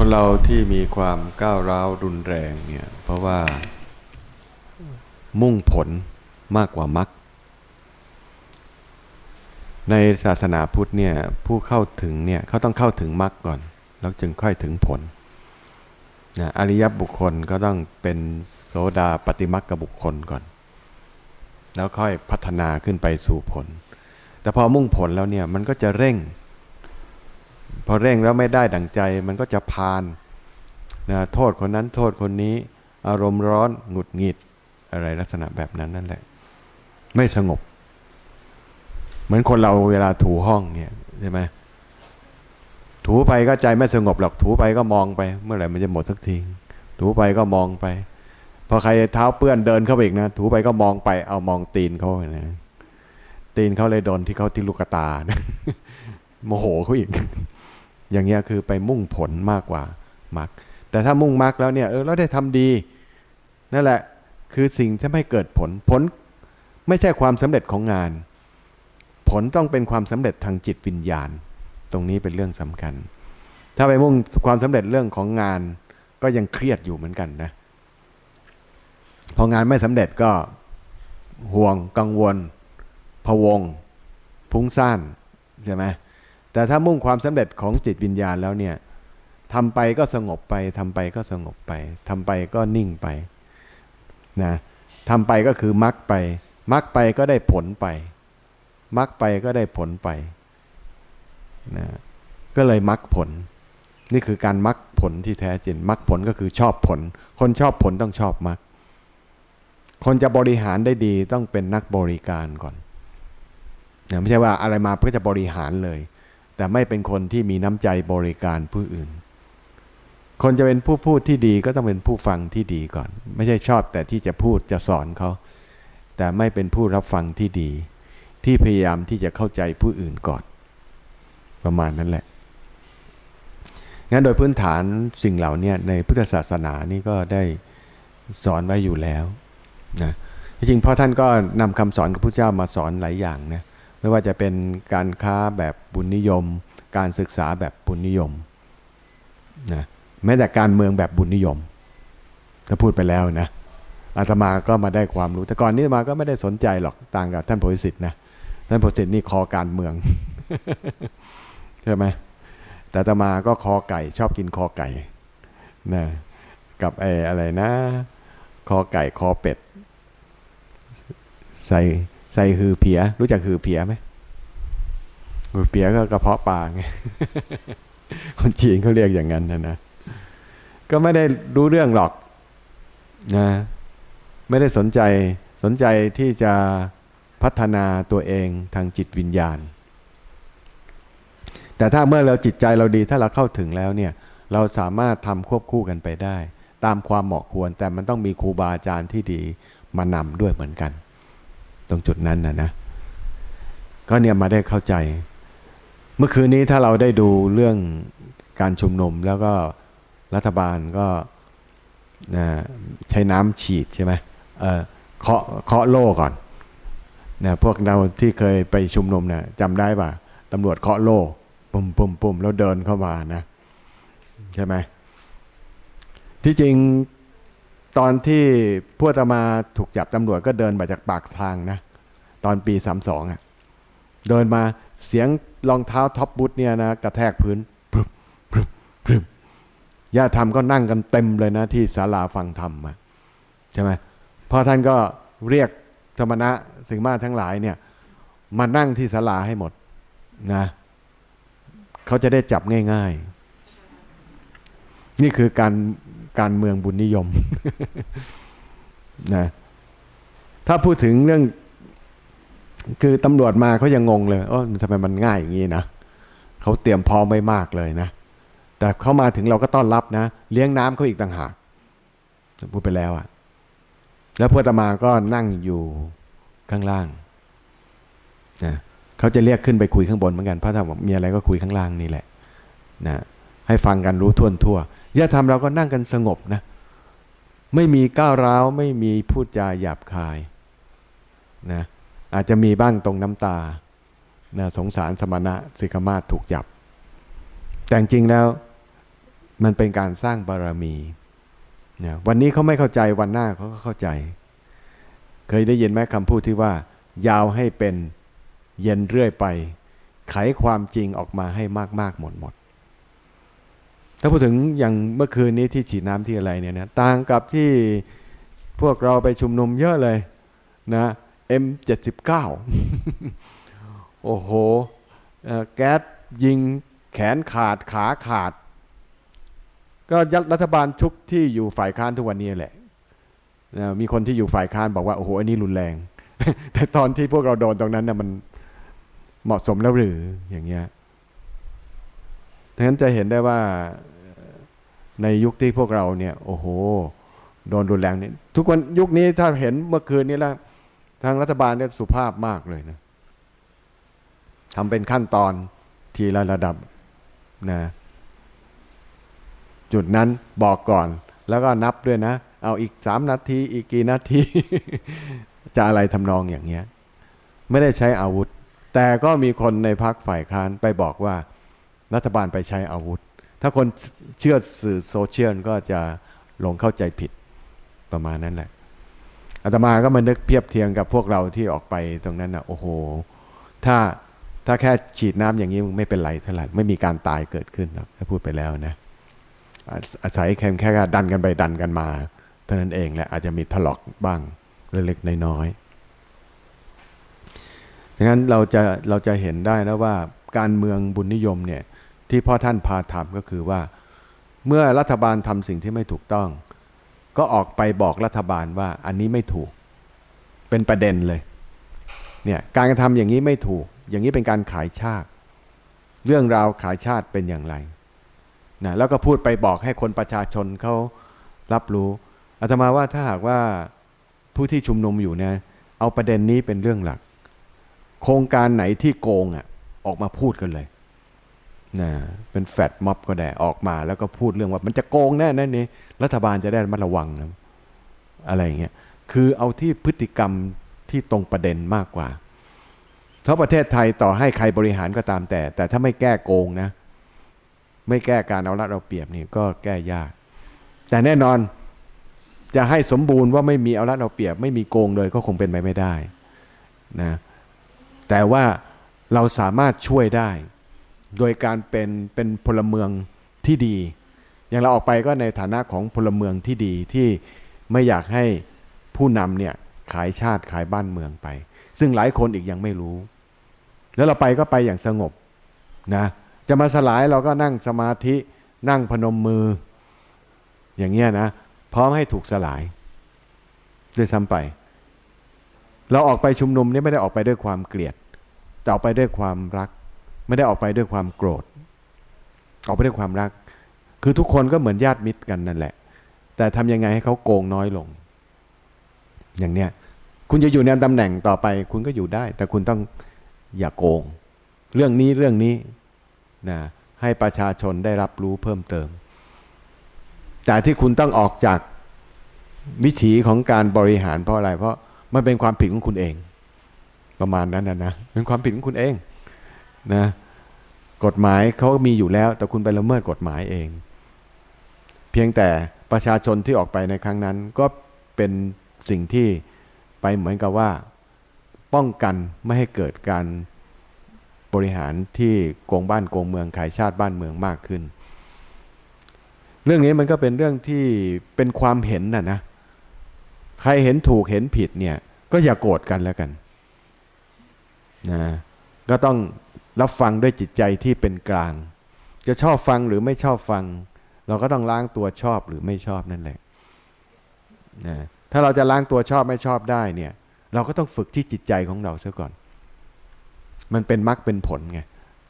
คนเราที่มีความก้าวร้าวรุนแรงเนี่ยเพราะว่ามุ่งผลมากกว่ามรรคในศาสนาพุทธเนี่ยผู้เข้าถึงเนี่ยเขาต้องเข้าถึงมรรคก่อน แล้วจึงค่อยถึงผลนะอริยบุคคลก็ต้องเป็นโสดาปฏิมักกบุคคลก่อน แล้วค่อยพัฒนาขึ้นไปสู่ผล แต่พอมุ่งผลแล้วเนี่ยมันก็จะเร่ง พอเร่งแล้วไม่ได้ดั่งใจมันก็จะพานนะโทษคนนั้นโทษคนนี้ อารมณ์ร้อนหงุดหงิดอะไรลักษณะแบบนั้นนั่นแหละ ไม่สงบ เหมือนคนเราเวลาถูห้องเนี่ยใช่ไหมถูไปก็ใจไม่สงบหรอกถูไปก็มองไป เมื่อไหร่มันจะหมดสักทีถูไปก็มองไปพอใครเท้าเปื้อนเดินเข้าไปอีกนะถูไปก็มองไปเอามองตีนเขานะตีนเขาเลยโดนที่เขาที่ลูกตานะโมโหเขาอีก อย่างเงี้ยคือไปมุ่งผลมากกว่ามรรคแต่ถ้ามุ่งมรรคแล้วเนี่ยเออเราได้ทำดี นั่นแหละคือสิ่งที่ไม่เกิดผลผลไม่ใช่ความสำเร็จของงาน ผลต้องเป็นความสำเร็จทางจิตวิญญาณ ตรงนี้เป็นเรื่องสำคัญ ถ้าไปมุ่งความสำเร็จเรื่องของงาน ก็ยังเครียดอยู่เหมือนกันนะพองานไม่สำเร็จก็ห่วงกังวลพะวงฟุ้งซ่านใช่ไหม แต่ถ้ามุ่งความสำเร็จของจิตวิญญาณแล้วเนี่ยทำไปก็สงบไปทำไปก็สงบไปทำไปก็นิ่งไปนะทำไปก็คือมักไป มักไปก็ได้ผลไป มักไปก็ได้ผลไปนะก็เลยมักผล นี่คือการมักผลที่แท้จริงมักผลก็คือชอบผล คนชอบผลต้องชอบมัก คนจะบริหารได้ดีต้องเป็นนักบริการก่อนนะไม่ใช่ว่าอะไรมาเพื่อจะบริหารเลย แต่ไม่เป็นคนที่มีน้ำใจบริการผู้อื่น คนจะเป็นผู้พูดที่ดีก็ต้องเป็นผู้ฟังที่ดีก่อน ไม่ใช่ชอบแต่ที่จะพูดจะสอนเขา แต่ไม่เป็นผู้รับฟังที่ดี ที่พยายามที่จะเข้าใจผู้อื่นก่อน ประมาณนั้นแหละ งั้นโดยพื้นฐานสิ่งเหล่านี้ในพุทธศาสนานี่ก็ได้สอนไว้อยู่แล้วนะจริงพ่อท่านก็นำคำสอนของพระเจ้ามาสอนหลายอย่างนะ ไม่ว่าจะเป็นการค้าแบบบุญนิยม การศึกษาแบบบุญนิยมนะแม้แต่การเมืองแบบบุญนิยมก็พูดไปแล้วนะอาตมาก็มาได้ความรู้ แต่ก่อนนี้มาก็ไม่ได้สนใจหรอกต่างกับท่านโพธิสิทธิ์นะท่านโพธิสิทธิ์นี่คอการเมืองใช่ไหมแต่อาตมาก็คอไก่ ชอบกินคอไก่นะกับไอ้อะไรนะ คอไก่คอเป็ด ใส่ ใส่ฮือเพีย รู้จักฮือเพียไหมฮือเพียก็กระเพาะปลาไงคนจีนเขาเรียกอย่างนั้นนะนะก็ไม่ได้รู้เรื่องหรอกนะไม่ได้สนใจสนใจที่จะพัฒนาตัวเองทางจิตวิญญาณ แต่ถ้าเมื่อเราจิตใจเราดีถ้าเราเข้าถึงแล้วเนี่ย เราสามารถทำควบคู่กันไปได้ ตามความเหมาะควรแต่มันต้องมีครูบาอาจารย์ที่ดีมานำด้วยเหมือนกัน ตรงจุดนั้นนะนะก็เนี่ยมาได้เข้าใจ เมื่อคืนนี้ถ้าเราได้ดูเรื่องการชุมนุมแล้วก็รัฐบาลก็ใช้น้ำฉีดใช่ไหมเคาะเคาะโล่ก่อนนะพวกเราที่เคยไปชุมนุมนะจำได้ป่ะตำรวจเคาะโล่ปุ่มปุ่มปุ่มแล้วเดินเข้ามานะ ใช่ไหมที่จริง ตอนที่พวกตมาถูกจับตำรวจก็เดินมาจากปากทางนะ ตอนปีสามสองอะเดินมาเสียงรองเท้าท็อปบูทเนี่ยนะกระแทกพื้นพรึบพรึบพรึบญาติธรรมก็นั่งกันเต็มเลยนะ ที่ศาลาฟังธรรมอะใช่ไหมพอท่านก็เรียกสมณะสิ่งมาทั้งหลายเนี่ย มานั่งที่ศาลาให้หมดนะเขาจะได้จับง่าย ๆ นี่คือการ การเมืองบุญนิยมนะถ้าพูดถึงเรื่อง คือตำรวจมาเขายังงงเลยโอ้ทำไมมันง่ายอย่างนี้นะเขาเตรียมพร้อมไว้มากเลยนะ แต่เขามาถึงเราก็ต้อนรับนะ เลี้ยงน้ำเขาอีกต่างหากพูดไปแล้วอะ่ะแล้วพวกตมาก็นั่งอยู่ข้างล่างนะเขาจะเรียกขึ้นไปคุยข้างบนเหมือนกันเพราะถ้ามีอะไรก็คุยข้างล่างนี่แหละนะให้ฟังกันรู้ทั่วทั่ว ญาติธรรมเราก็นั่งกันสงบนะ ไม่มีก้าวร้าว ไม่มีพูดจาหยาบคายนะอาจจะมีบ้างตรงน้ำตานะสงสารสมณะสิกมาศถูกจับ แต่จริงแล้วมันเป็นการสร้างบารมีนะวันนี้เขาไม่เข้าใจวันหน้าเขาก็เข้าใจ เคยได้ยินไหมคำพูดที่ว่า ยาวให้เป็นเย็นเรื่อยไป ไขความจริงออกมาให้มากๆหมดหมด ถ้าพูดถึงอย่างเมื่อคืนนี้ที่ฉีดน้ำที่อะไรเนี่ยนะต่างกับที่พวกเราไปชุมนุมเยอะเลยนะ M79 โอ้โหแก๊สยิงแขนขาดขาขาด ก็ยัดรัฐบาลชุกที่อยู่ฝ่ายค้านทุกวันนี้แหละนะมีคนที่อยู่ฝ่ายค้านบอกว่าโอ้โหอันนี้รุนแรง แต่ตอนที่พวกเราโดนตรงนั้นนะมันเหมาะสมแล้วหรืออย่างเงี้ย ดังนั้นจะเห็นได้ว่าในยุคที่พวกเราเนี่ย โอ้โห โดนรุนแรงเนี่ยทุกวันยุคนี้ถ้าเห็นเมื่อคืนนี้แล้วทางรัฐบาลเนี่ยสุภาพมากเลยนะทำเป็นขั้นตอนทีละระดับนะจุดนั้นบอกก่อน แล้วก็นับด้วยนะ เอาอีกสามนาที อีกกี่นาที จะอะไรทำนองอย่างเงี้ย ไม่ได้ใช้อาวุธ แต่ก็มีคนในพักฝ่ายค้านไปบอกว่า รัฐบาลไปใช้อาวุธ ถ้าคนเชื่อสื่อโซเชียลก็จะหลงเข้าใจผิดประมาณนั้นแหละอาตมาก็มานึกเพียบเทียงกับพวกเราที่ออกไปตรงนั้นนะโอ้โห ถ้าถ้าแค่ฉีดน้ำอย่างนี้ไม่เป็นไรเท่าไหร่ไม่มีการตายเกิดขึ้นหรอกถ้าพูดไปแล้วนะอาอาศัยแค่แค่ดันกันไปดันกันมาเท่านั้นเองแหละอาจจะมีถลอกบ้างเล็กๆน้อยๆดังนั้นเราจะเราจะเห็นได้นะว่าการเมืองบุญนิยมเนี่ย ที่พ่อท่านพาทำก็คือว่า เมื่อรัฐบาลทำสิ่งที่ไม่ถูกต้อง ก็ออกไปบอกรัฐบาลว่าอันนี้ไม่ถูก เป็นประเด็นเลยเนี่ยการกระทำอย่างนี้ไม่ถูก อย่างนี้เป็นการขายชาติ เรื่องราวขายชาติเป็นอย่างไรนะแล้วก็พูดไปบอกให้คนประชาชนเขารับรู้อาตมาว่าถ้าหากว่าผู้ที่ชุมนุมอยู่เนี่ยเอาประเด็นนี้เป็นเรื่องหลัก โครงการไหนที่โกงอะออกมาพูดกันเลย นะเป็นแฟดม็อบก็ได้ออกมาแล้วก็พูดเรื่องว่ามันจะโกงแน่นั่นนี่รัฐบาลจะได้ระมัดระวังนะอะไรอย่างเงี้ยคือเอาที่พฤติกรรมที่ตรงประเด็นมากกว่าเพราะประเทศไทยต่อให้ใครบริหารก็ตามแต่ แต่ถ้าไม่แก้โกงนะ ไม่แก้การเอารัดเอาเปรียบนี่ก็แก้ยาก แต่แน่นอนจะให้สมบูรณ์ว่าไม่มีเอารัดเอาเปรียบ ไม่มีโกงเลยก็คงเป็นไปไม่ได้นะแต่ว่าเราสามารถช่วยได้ โดยการเป็นเป็นพลเมืองที่ดี อย่างเราออกไปก็ในฐานะของพลเมืองที่ดีที่ไม่อยากให้ผู้นำเนี่ยขายชาติขายบ้านเมืองไป ซึ่งหลายคนอีกยังไม่รู้ แล้วเราไปก็ไปอย่างสงบนะจะมาสลายเราก็นั่งสมาธินั่งพนมมือ อย่างเงี้ยนะ พร้อมให้ถูกสลายด้วยซ้ำไป เราออกไปชุมนุมนี่ไม่ได้ออกไปด้วยความเกลียดแต่ออกไปด้วยความรัก ไม่ได้ออกไปด้วยความโกรธ ออกไปด้วยความรัก คือทุกคนก็เหมือนญาติมิตรกันนั่นแหละ แต่ทำยังไงให้เขาโกงน้อยลง อย่างเนี้ยคุณจะอยู่ในตำแหน่งต่อไป คุณก็อยู่ได้ แต่คุณต้องอย่าโกง เรื่องนี้เรื่องนี้นะให้ประชาชนได้รับรู้เพิ่มเติม แต่ที่คุณต้องออกจากวิถีของการบริหารเพราะอะไร เพราะมันเป็นความผิดของคุณเอง ประมาณนั้นนะนะเป็นความผิดของคุณเอง นะกฎหมายเขามีอยู่แล้ว แต่คุณไปละเมิดกฎหมายเอง เพียงแต่ประชาชนที่ออกไปในครั้งนั้น ก็เป็นสิ่งที่ไปเหมือนกับว่า ป้องกันไม่ให้เกิดการบริหารที่โกงบ้านโกงเมืองขายชาติบ้านเมืองมากขึ้น เรื่องนี้มันก็เป็นเรื่องที่เป็นความเห็นนะนะใครเห็นถูกเห็นผิดเนี่ยก็อย่ากโกรธกันแล้วกันนะก็ต้อง รับฟังด้วยจิตใจที่เป็นกลาง จะชอบฟังหรือไม่ชอบฟัง เราก็ต้องล้างตัวชอบหรือไม่ชอบนั่นแหละนะถ้าเราจะล้างตัวชอบไม่ชอบได้เนี่ย เราก็ต้องฝึกที่จิตใจของเราซะก่อน มันเป็นมรรคเป็นผลไง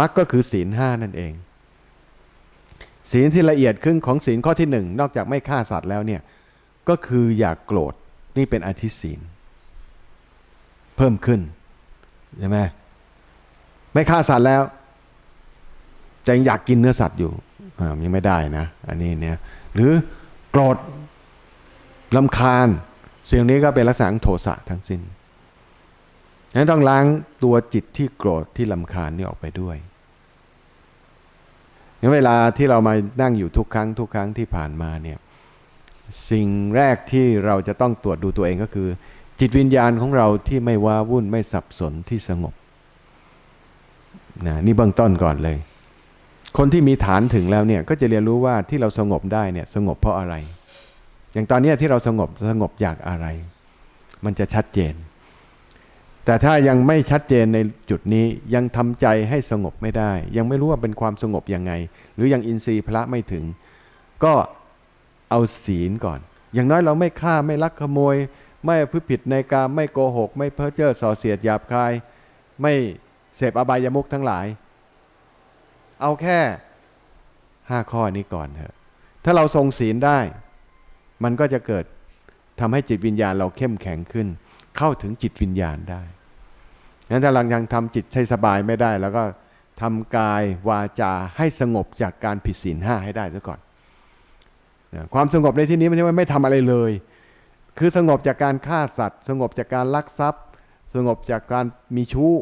มรรคก็คือศีลห้านั่นเอง ศีลที่ละเอียดขึ้นของศีลข้อที่หนึ่งนอกจากไม่ฆ่าสัตว์แล้วเนี่ยก็คืออย่ากโกรธนี่เป็นอธิศีล เพิ่มขึ้นใช่ไหม ไม่ฆ่าสัตว์แล้ว แต่ยังอยากกินเนื้อสัตว์อยู่ยังไม่ได้นะ อันนี้เนี่ย หรือโกรธลำคาญเสียงนี้ก็เป็นลักษณะโทสะทั้งสิ้นฉะนั้นต้องล้างตัวจิตที่โกรธที่ลำคาญนี่ออกไปด้วยงั้นเวลาที่เรามานั่งอยู่ทุกครั้งทุกครั้งที่ผ่านมาเนี่ยสิ่งแรกที่เราจะต้องตรวจดูตัวเองก็คือ จิตวิญญาณของเราที่ไม่ว้าวุ่นไม่สับสนที่สงบ นะนี่เบื้องต้นก่อนเลย คนที่มีฐานถึงแล้วเนี่ยก็จะเรียนรู้ว่าที่เราสงบได้เนี่ยสงบเพราะอะไร อย่างตอนนี้ที่เราสงบสงบจากอะไร มันจะชัดเจน แต่ถ้ายังไม่ชัดเจนในจุดนี้ยังทำใจให้สงบไม่ได้ ยังไม่รู้ว่าเป็นความสงบยังไง หรือยังอินทรีย์พระไม่ถึง ก็เอาศีลก่อน อย่างน้อยเราไม่ฆ่าไม่ลักขโมย ไม่พฤติผิดในการไม่โกหก ไม่เพ้อเจ้อส่อเสียดหยาบคาย ไม่ เสพอบายามุขทั้งหลาย เอาแค่ห้าข้อนี้ก่อนเถอะ ถ้าเราทรงศีลได้ มันก็จะเกิดทำให้จิตวิญญาณเราเข้มแข็งขึ้น เข้าถึงจิตวิญญาณได้งั้นถ้าเรายังทำจิตใช้สบายไม่ได้ แล้วก็ทำกายวาจาให้สงบจากการผิดศีลห้าให้ได้ซะก่อนนะความสงบในที่นี้ไม่ใช่ว่าไม่ทำอะไรเลย คือสงบจากการฆ่าสัตว์ สงบจากการลักทรัพย์ สงบจากการมีชู้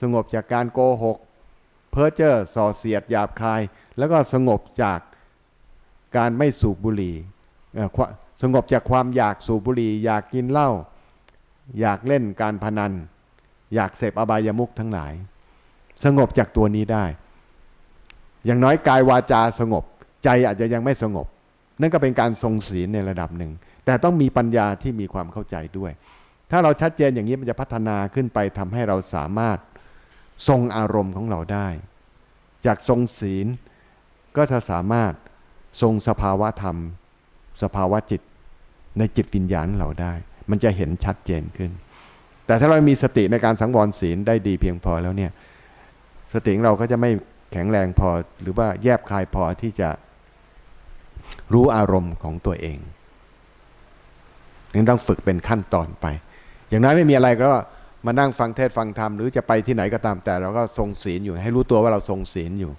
สงบจากการโกหก เพ้อเจ้อส่อเสียดหยาบคาย แล้วก็สงบจากการไม่สูบบุหรี่สงบจากความอยากสูบบุหรี่ อยากกินเหล้าอยากเล่นการพนัน อยากเสพอบายามุขทั้งหลาย สงบจากตัวนี้ได้ อย่างน้อยกายวาจาสงบ ใจอาจจะยังไม่สงบ นั่นก็เป็นการทรงศีลในระดับหนึ่ง แต่ต้องมีปัญญาที่มีความเข้าใจด้วย ถ้าเราชัดเจนอย่างนี้มันจะพัฒนาขึ้นไปทำให้เราสามารถ ทรงอารมณ์ของเราได้ จากทรงศีลก็จะสามารถทรงสภาวะธรรม สภาวะจิตในจิตวิญญาณเราได้ มันจะเห็นชัดเจนขึ้น แต่ถ้าเรามีสติในการสังวรศีลได้ดีเพียงพอแล้วเนี่ยสติของเราก็จะไม่แข็งแรงพอหรือว่าแยบคายพอที่จะรู้อารมณ์ของตัวเองนี่ต้องฝึกเป็นขั้นตอนไป อย่างน้อยไม่มีอะไรก็ มานั่งฟังเทศฟังธรรมหรือจะไปที่ไหนก็ตามแต่เราก็ทรงศีลอยู่ให้รู้ตัวว่าเราทรงศีลอยู่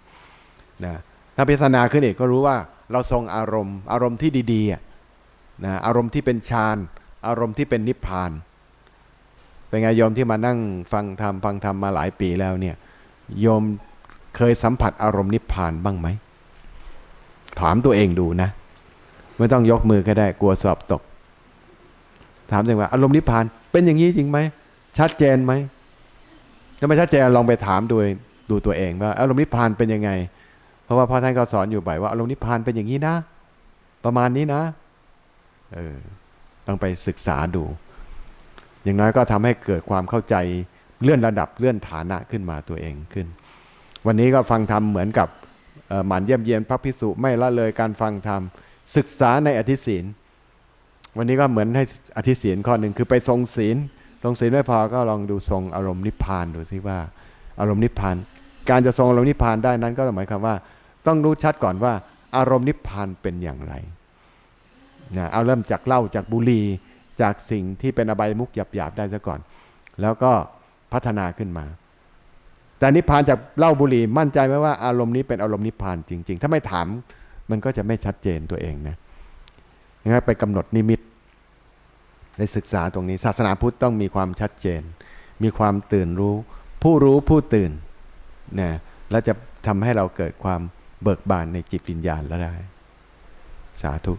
นะถ้าพิจารณาขึ้นอีกก็รู้ว่าเราทรงอารมณ์ อารมณ์ที่ดีๆนะอารมณ์ที่เป็นฌานอารมณ์ที่เป็นนิพพาน เป็นไงโยมที่มานั่งฟังธรรมฟังธรรมมาหลายปีแล้วเนี่ยโยมเคยสัมผัสอารมณ์นิพพานบ้างไหมถามตัวเองดูนะไม่ต้องยกมือก็ได้กลัวสอบตก ถามตัวเองว่าอารมณ์นิพพานเป็นอย่างนี้จริงไหม ชัดเจนไหมถ้าไม่ชัดเจนลองไปถามดูดูตัวเองว่าอารมณ์นิพพานเป็นยังไง เพราะว่าพ่อท่านก็สอนอยู่บ่อยว่าอารมณ์นิพพานเป็นอย่างนี้นะ ประมาณนี้นะเออต้องไปศึกษาดู อย่างน้อยก็ทำให้เกิดความเข้าใจเลื่อนระดับเลื่อนฐานะขึ้นมาตัวเองขึ้น วันนี้ก็ฟังธรรมเหมือนกับหมั่นเยี่ยมเยียนพระพิสุไม่ละเลยการฟังธรรมศึกษาในอธิศีลวันนี้ก็เหมือนให้อธิศีลข้อหนึ่งคือไปทรงศีล ทรงศีลไม่พอก็ลองดูทรงอารมณ์นิพพานดูซิว่า อารมณ์นิพพาน การจะทรงอารมณ์นิพพานได้นั้นก็หมายความว่า ต้องรู้ชัดก่อนว่า อารมณ์นิพพานเป็นอย่างไรนะเอาเริ่มจากเหล้าจากบุหรี่จากสิ่งที่เป็นอบายมุกหยาบๆได้ซะก่อน แล้วก็พัฒนาขึ้นมา แต่นิพพานจากเหล้าบุหรี่มั่นใจไหมว่าอารมณ์นี้เป็นอารมณ์นิพพานจริง ๆ ถ้าไม่ถามมันก็จะไม่ชัดเจนตัวเองนะงั้นไปกำหนดนิมิต ได้ศึกษาตรงนี้ศาสนาพุทธต้องมีความชัดเจน มีความตื่นรู้ ผู้รู้ผู้ตื่นนะแล้วจะทำให้เราเกิดความเบิกบานในจิตวิญญาณแล้วได้ สาธุ